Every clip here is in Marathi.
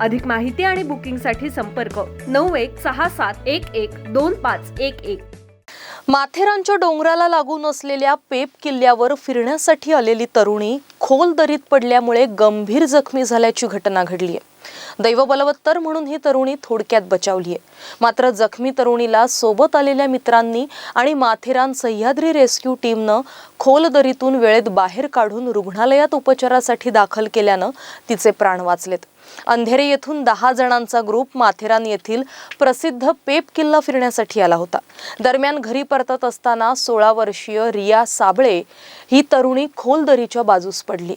अधिक माहिती आणि बुकिंगसाठी संपर्क नऊ एक सहा सात एक एक दोन पाच एक एक. माथेरानच्या डोंगराला लागून असलेल्या पेप किल्ल्यावर फिरण्यासाठी आलेली तरुणी खोल दरीत पडल्यामुळे गंभीर जखमी झाल्याची घटना घडली आहे दैवबलवत्तर म्हणून ही तरुणी थोडक्यात बचावली आहे. मात्र जखमी तरुणीला सोबत आलेल्या मित्रांनी आणि माथेरान सह्याद्री रेस्क्यू टीमनं खोल दरीतून वेळेत बाहेर काढून रुग्णालयात उपचारासाठी दाखल केल्यानं तिचे प्राण वाचलेत. अंधेरे येथून दहा जणांचा ग्रुप माथेरान येथील प्रसिद्ध पेप किल्ला फिरण्यासाठी आला होता. दरम्यान घरी परतत असताना सोळा वर्षीय रिया साबळे ही तरुणी खोल दरीच्या बाजूस पडली.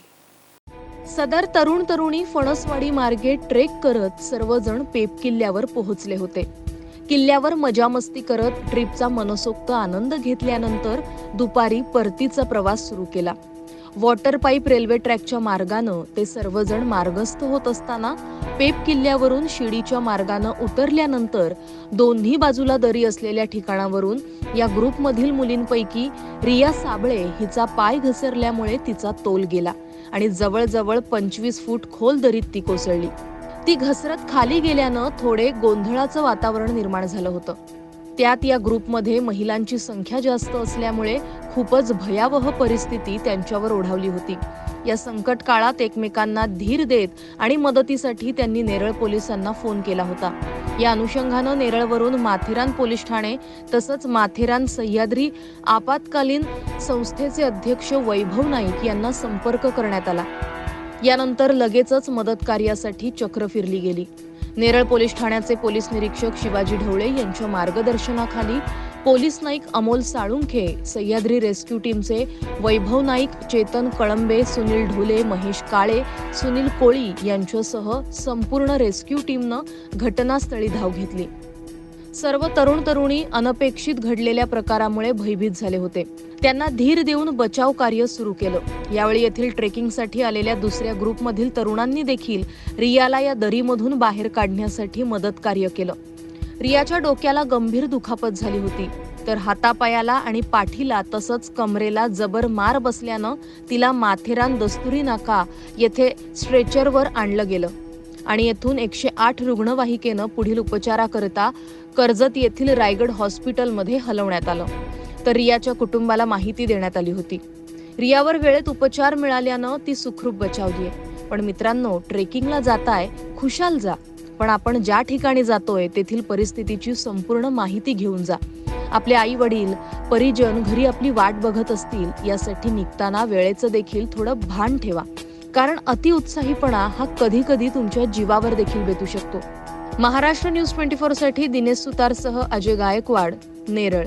सदर तरुण तरुणी फणसवाडी मार्गे ट्रेक करत सर्वजण पेप किल्ल्यावर पोहोचले होते. किल्ल्यावर मजामस्ती करत ट्रिपचा मनसोक्त आनंद घेतल्यानंतर दुपारी परतीचा प्रवास सुरू केला. वॉटर पाईप रेल्वे ट्रॅकच्या मार्गानं ते सर्वजण मार्गस्थ होत असताना पेप किल्ल्यावरून शिडीच्या मार्गानं उतरल्यानंतर दोन्ही बाजूला दरी असलेल्या ठिकाणावरून या ग्रुपमधील मुलींपैकी रिया साबळे हिचा पाय घसरल्यामुळे तिचा तोल गेला. आणि जवळजवळ पंचवीस फूट खोल दरीत ती कोसळली. ती घसरत खाली गेल्यानं थोडे गोंधळाचं वातावरण निर्माण झालं होतं. त्यात या ग्रुपमध्ये महिलांची संख्या जास्त असल्यामुळे खूपच भयावह परिस्थिती त्यांच्यावर ओढावली होती. या संकट काळात एकमेकांना धीर देत आणि मदतीसाठी त्यांनी नेरळ पोलिसांना फोन केला होता. या अनुषंगानं नेरळवरून माथेरान पोलीस ठाणे तसंच माथेरान सह्याद्री आपत्कालीन संस्थेचे अध्यक्ष वैभव नाईक यांना संपर्क करण्यात आला. यानंतर लगेचच मदत कार्यासाठी चक्र फिरली गेली. नेरळ पोलीस ठाण्याचे पोलीस निरीक्षक शिवाजी ढवळे यांच्या मार्गदर्शनाखाली पोलीस नाईक अमोल साळुंखे सह्याद्री रेस्क्यू टीमचे वैभव नाईक चेतन कळंबे सुनील ढुले महेश काळे सुनील कोळी यांच्यासह संपूर्ण रेस्क्यू टीमनं घटनास्थळी धाव घेतली. सर्व तरुण तरुणी अनपेक्षित घडलेल्या प्रकारामुळे भयभीत झाले होते. त्यांना धीर देऊन बचाव कार्य सुरू केलं. यावेळी येथील ट्रेकिंगसाठी आलेल्या दुसऱ्या ग्रुपमधील तरुणांनी देखील रियाला या दरीमधून बाहेर काढण्यासाठी मदत कार्य केलं. रियाच्या डोक्याला गंभीर दुखापत झाली होती. तर हातापायाला आणि पाठीला तसंच कमरेला जबर मार बसल्यानं तिला माथेरान दस्तुरी नाका येथे स्ट्रेचरवर आणलं गेलं. आणि येथून एकशे आठ रुग्णवाहिकेनं पुढील उपचाराकरता कर्जत येथील रायगड हॉस्पिटलमध्ये हलवण्यात आलं. तर रियाच्या कुटुंबाला माहिती देण्यात आली होती. रियावर वेळेत उपचार मिळाल्यानं ती सुखरूप बचावली आहे. पण मित्रांनो ट्रेकिंगला जाताय खुशाल जा. पण आपण ज्या ठिकाणी जातोय तेथील परिस्थितीची संपूर्ण माहिती घेऊन जा. आपले आई वडील परिजन घरी आपली वाट बघत असतील यासाठी निघताना वेळेचं देखील थोडं भान ठेवा. कारण अतिउत्साहीपणा हा कधी कधी तुमच्या जीवावर देखील बेतू शकतो. महाराष्ट्र न्यूज ट्वेंटी फोरसाठी दिनेश सुतारसह अजय गायकवाड नेरळ.